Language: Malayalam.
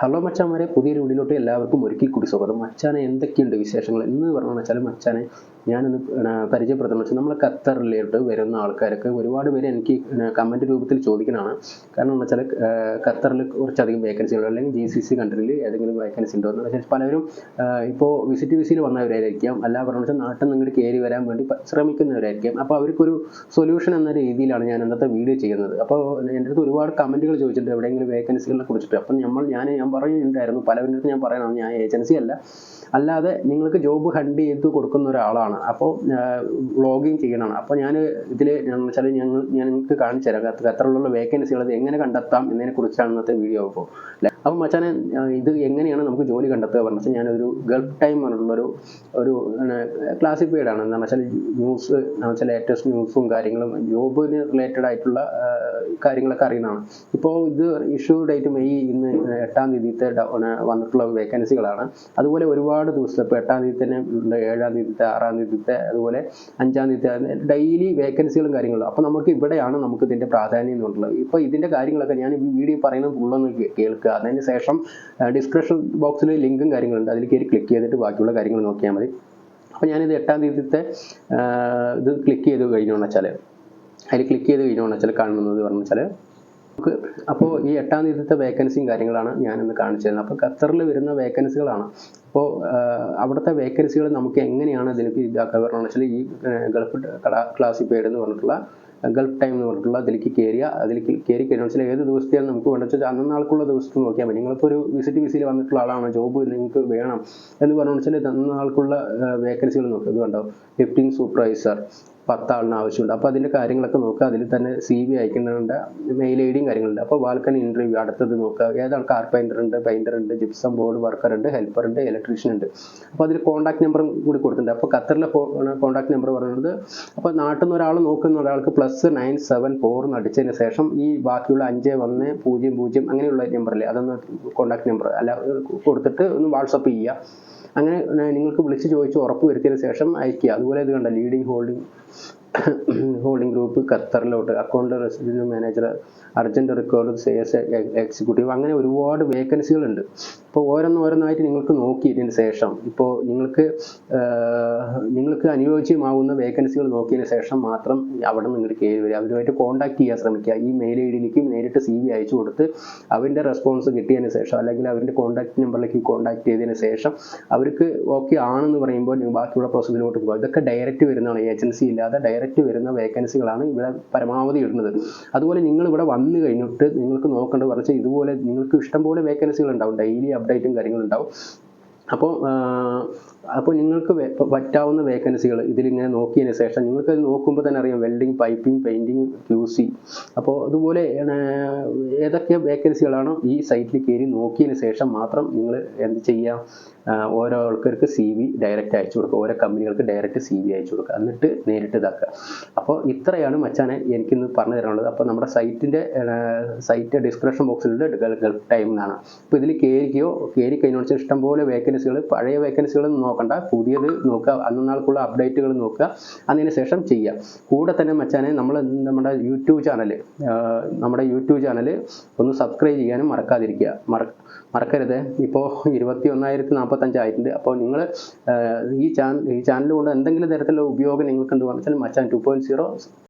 ഹലോ മച്ചാന്മാരെ പുതിയൊരു വീഡിയോയിലോട്ട് എല്ലാവർക്കും ഒരിക്കൽ കൂടി സ്വാഗതം. മച്ചാനെ എന്തൊക്കെയുണ്ട് വിശേഷങ്ങൾ? എന്ന് പറഞ്ഞു വെച്ചാൽ മച്ചാനെ ഞാനൊന്ന് പരിചയപ്പെടുത്തുന്നത് വെച്ചാൽ നമ്മൾ ഖത്തറിലോട്ട് വരുന്ന ആൾക്കാരൊക്കെ ഒരുപാട് പേര് എനിക്ക് കമന്റ് രൂപത്തിൽ ചോദിക്കുന്നതാണ് കാരണം എന്ന് വെച്ചാൽ ഖത്തറിൽ കുറച്ചധികം വേക്കൻസികൾ അല്ലെങ്കിൽ ജി സി സി കൺട്രിയിൽ ഏതെങ്കിലും വേക്കൻസി ഉണ്ടോ? എന്ന് വെച്ചാൽ പലരും ഇപ്പോൾ വിസിറ്റ് വിസിയിൽ വന്നവരായിരിക്കാം. അല്ല പറഞ്ഞു വെച്ചാൽ നാട്ടിൽ നിന്ന് കയറി വരാൻ വേണ്ടി ശ്രമിക്കുന്നവരായിരിക്കാം. അപ്പോൾ അവർക്കൊരു സൊല്യൂഷൻ എന്ന രീതിയിലാണ് ഞാൻ ഇന്നത്തെ വീഡിയോ ചെയ്യുന്നത്. അപ്പോൾ എന്റെ അടുത്ത് ഒരുപാട് കമന്റുകൾ ചോദിച്ചിട്ടുണ്ട്. എവിടെയെങ്കിലും വേക്കൻസികളെ കുറിച്ചിട്ട്. അപ്പം നമ്മൾ ഞാൻ ഞാൻ പറയുന്നുണ്ടായിരുന്നു പലവരുടെ ഞാൻ പറയണം ഞാൻ ഏജൻസി അല്ല. അല്ലാതെ നിങ്ങൾക്ക് ജോബ് ഹണ്ട് ചെയ്ത് കൊടുക്കുന്ന ഒരാളാണ്. അപ്പോൾ വ്ളോഗിങ് ചെയ്യണമാണ് അപ്പോൾ ഞാൻ ഇതിൽ വെച്ചാൽ ഞങ്ങൾ ഞാൻ നിങ്ങൾക്ക് കാണിച്ചു തരാം. ഖത്തറിലുള്ള വേക്കൻസികൾ അത് എങ്ങനെ കണ്ടെത്താം എന്നതിനെ കുറിച്ചാണ് ഇന്നത്തെ വീഡിയോ അപ്പോൾ. അല്ലേ? മച്ചാനെ ഇത് എങ്ങനെയാണ് നമുക്ക് ജോലി കണ്ടെത്തുക പറഞ്ഞാൽ വെച്ചാൽ ഞാനൊരു ഗൾഫ് ടൈം പറഞ്ഞിട്ടുള്ളൊരു ഒരു ക്ലാസിഫൈഡ് ആണ്. എന്താണെന്ന് വെച്ചാൽ ന്യൂസ് എന്ന് വെച്ചാൽ ലേറ്റസ്റ്റ് ന്യൂസും കാര്യങ്ങളും ജോബിന് റിലേറ്റഡ് ആയിട്ടുള്ള കാര്യങ്ങളൊക്കെ അറിയുന്നതാണ്. ഇപ്പോൾ ഇത് ഇഷ്യൂ ഡേറ്റ് മെയ് ഇന്ന് എട്ടാം തീയതിത്തെ വന്നിട്ടുള്ള വേക്കൻസികളാണ്. അതുപോലെ ഒരുപാട് ദിവസത്തെ ഇപ്പോൾ എട്ടാം തീയതി തന്നെ ഉണ്ട് ഏഴാം തീയതിത്തെ ആറാം തീയതിത്തെ അതുപോലെ അഞ്ചാം തീയതി ഡെയിലി വേക്കൻസികളും കാര്യങ്ങളും. അപ്പോൾ നമുക്ക് ഇവിടെയാണ് നമുക്ക് ഇതിന്റെ പ്രാധാന്യം എന്നുള്ളത് ഇപ്പോൾ ഇതിന്റെ കാര്യങ്ങളൊക്കെ ഞാൻ ഈ വീഡിയോ പറയുന്നത് ഫുള്ളൊന്ന് കേൾക്കുക. അതിന് ശേഷം ഡിസ്ക്രിപ്ഷൻ ബോക്സിൽ ലിങ്കും കാര്യങ്ങളുണ്ട്. അതിൽ കയറി ക്ലിക്ക് ചെയ്തിട്ട് ബാക്കിയുള്ള കാര്യങ്ങൾ നോക്കിയാൽ മതി. അപ്പോൾ ഞാനിത് എട്ടാം തീയതിത്തെ ഇത് ക്ലിക്ക് ചെയ്ത് കഴിഞ്ഞു വെച്ചാൽ അതിൽ ക്ലിക്ക് ചെയ്ത് കഴിഞ്ഞു വെച്ചാൽ കാണുന്നത് പറഞ്ഞു വെച്ചാൽ അപ്പോൾ ഈ എട്ടാം തീയതിത്തെ വേക്കൻസിയും കാര്യങ്ങളാണ് ഞാനിന്ന് കാണിച്ചു തരുന്നത്. അപ്പോൾ ഖത്തറിൽ വരുന്ന വേക്കൻസികളാണ് അപ്പോൾ അവിടുത്തെ വേക്കൻസികൾ നമുക്ക് എങ്ങനെയാണ് ഇതിലേക്ക് ഇതാക്കുക? പറഞ്ഞാൽ വെച്ചാൽ ഈ ഗൾഫ് ക്ലാസിഫൈഡ് എന്ന് പറഞ്ഞിട്ടുള്ള ഗൾഫ് ടൈം എന്ന് പറഞ്ഞിട്ടുള്ള അതിലേക്ക് കയറിയ അതിലേക്ക് കയറി കഴിഞ്ഞാൽ വെച്ചാൽ ഏത് ദിവസത്തെയാണ് നമുക്ക് വേണ്ടത്? വെച്ചാൽ അന്ന നാൾക്കുള്ള ദിവസത്തെ നോക്കിയാൽ മതി. നിങ്ങളിപ്പോൾ ഒരു വിസിറ്റ് വിസയിൽ വന്നിട്ടുള്ള ആളാണ് ജോബ് നിങ്ങൾക്ക് വേണം എന്ന് പറഞ്ഞു വെച്ചാൽ അന്ന നാൾക്കുള്ള വേക്കൻസികൾ നോക്കുക ഇത് കണ്ടോ? ലിഫ്റ്റിംഗ് സൂപ്പർവൈസർ പത്താളിന് ആവശ്യമുണ്ട്. അപ്പോൾ അതിന്റെ കാര്യങ്ങളൊക്കെ നോക്കുക. അതിൽ തന്നെ സി വി അയക്കുന്നുണ്ട്. മെയിൽ ഐ ഡിയും കാര്യങ്ങളുണ്ട്. അപ്പോൾ വാൾക്കൻ ഇന്റർവ്യൂ അടുത്തത് നോക്കുക. ഏതാണ് കാർപെയിന്റർ ഉണ്ട് പെയിന്റർ ഉണ്ട് ജിപ്സം ബോർഡ് വർക്കർ ഉണ്ട് ഹെൽപ്പർ ഉണ്ട് ഇലക്ട്രീഷ്യൻ ഉണ്ട്. അപ്പോൾ അതിൽ കോൺടാക്ട് നമ്പറും കൂടി കൊടുത്തിട്ടുണ്ട്. അപ്പോൾ ഖത്തറിലെ കോൺടാക്ട് നമ്പർ പറയുന്നത് അപ്പോൾ നാട്ടിൽ നിന്ന് ഒരാൾ നോക്കുന്ന ഒരാൾക്ക് പ്ലസ് നയൻ സെവൻ ഫോർ എന്ന് അടിച്ചതിന് ശേഷം ഈ ബാക്കിയുള്ള അഞ്ച് ഒന്ന് പൂജ്യം പൂജ്യം അങ്ങനെയുള്ള നമ്പറില്ലേ അതൊന്ന് കോൺടാക്ട് നമ്പർ അല്ല കൊടുത്തിട്ട് ഒന്ന് വാട്സപ്പ് ചെയ്യുക. അങ്ങനെ നിങ്ങൾക്ക് വിളിച്ച് ചോദിച്ച് ഉറപ്പ് വരുത്തിയതിന് ശേഷം അയക്കുക. അതുപോലെ ഇത് കണ്ട? Leading holding holding group ഖത്തറിലോട്ട് account resident manager urgent record sales executive അങ്ങനെ ഒരുപാട് വേക്കൻസികളുണ്ട് ഇപ്പോൾ ഓരോന്ന് ഓരോന്നായിട്ട് നിങ്ങൾക്ക് നോക്കിയതിന് ശേഷം ഇപ്പോൾ നിങ്ങൾക്ക് നിങ്ങൾക്ക് അനുയോജ്യമാവുന്ന വേക്കൻസികൾ നോക്കിയതിന് ശേഷം മാത്രം അവിടെ നിന്ന് ഇങ്ങോട്ട് കയറി വരിക. അവരുമായിട്ട് കോൺടാക്ട് ചെയ്യാൻ ശ്രമിക്കുക. ഈ മെയിൽ ഐ ഡിയിലേക്ക് നേരിട്ട് സി വി അയച്ചു കൊടുത്ത് അവരുടെ റെസ്പോൺസ് കിട്ടിയതിന് ശേഷം അല്ലെങ്കിൽ അവരുടെ കോൺടാക്ട് നമ്പറിലേക്ക് കോൺടാക്ട് ചെയ്തതിന് ശേഷം അവർക്ക് ഓക്കെ ആണെന്ന് പറയുമ്പോൾ ബാക്കിയുള്ള പ്രോസസ്സിലോട്ട് പോകുക ഇതൊക്കെ ഡയറക്റ്റ് വരുന്നതാണ്. ഏജൻസി ഇല്ലാതെ ഡയറക്റ്റ് വരുന്ന വേക്കൻസികളാണ് ഇവിടെ പരമാവധി ഇടുന്നത്. അതുപോലെ നിങ്ങൾ ഇവിടെ വന്നു കഴിഞ്ഞിട്ട് നിങ്ങൾക്ക് നോക്കേണ്ടത് പറഞ്ഞാൽ ഇതുപോലെ നിങ്ങൾക്ക് ഇഷ്ടംപോലെ വേക്കൻസികൾ ഉണ്ടാവും ഡെയിലി അപ്ഡേറ്റും കാര്യങ്ങളും ഉണ്ടാവും അപ്പോൾ അപ്പോൾ നിങ്ങൾക്ക് പറ്റാവുന്ന വേക്കൻസികൾ ഇതിലിങ്ങനെ നോക്കിയതിന് ശേഷം നിങ്ങൾക്ക് നോക്കുമ്പോൾ തന്നെ അറിയാം welding piping painting Q C അപ്പോൾ അതുപോലെ ഏതൊക്കെ വേക്കൻസികളാണോ ഈ സൈറ്റിൽ കയറി നോക്കിയതിന് ശേഷം മാത്രം നിങ്ങൾ എന്ത് ചെയ്യുക ഓരോ ആൾക്കാർക്ക് സി വി ഡയറക്റ്റ് അയച്ചു കൊടുക്കുക. ഓരോ കമ്പനികൾക്ക് ഡയറക്റ്റ് സി വി അയച്ചു കൊടുക്കുക. എന്നിട്ട് നേരിട്ട് ഇതാക്കുക. അപ്പോൾ ഇത്രയാണ് മച്ചാനെ എനിക്കിന്ന് പറഞ്ഞു തരാനുള്ളത്. അപ്പോൾ നമ്മുടെ സൈറ്റിന്റെ സൈറ്റ് ഡിസ്ക്രിപ്ഷൻ ബോക്സിലുണ്ട് ഗൾഫ് ടൈം എന്നാണ്. അപ്പോൾ ഇതിൽ കയറിക്കോ കയറി കഴിഞ്ഞാൽ ഇഷ്ടംപോലെ ഇഷ്ടംപോലെ വേക്കൻസികൾ പഴയ വേക്കൻസികൾ നോക്കണ്ട. പുതിയത് നോക്കുക അന്നാൾക്കുള്ള അപ്ഡേറ്റുകൾ നോക്കുക. അതിന് ശേഷം ചെയ്യുക കൂടെ തന്നെ മച്ചാനെ നമ്മൾ നമ്മുടെ യൂട്യൂബ് ചാനൽ നമ്മുടെ യൂട്യൂബ് ചാനൽ ഒന്ന് സബ്സ്ക്രൈബ് ചെയ്യാനും മറക്കാതിരിക്കുക. മറ മറക്കരുത്. ഇപ്പോൾ ഇരുപത്തി ഒന്നായിരത്തി നാൽപ്പത്തഞ്ചായിട്ടുണ്ട് അപ്പോൾ നിങ്ങൾ ഈ ചാനൽ ഈ ചാനൽ കൊണ്ട് എന്തെങ്കിലും തരത്തിലുള്ള ഉപയോഗം നിങ്ങൾക്ക് എന്ത് പറഞ്ഞാൽ മച്ചാൻ ടു പോയിന്റ് സീറോ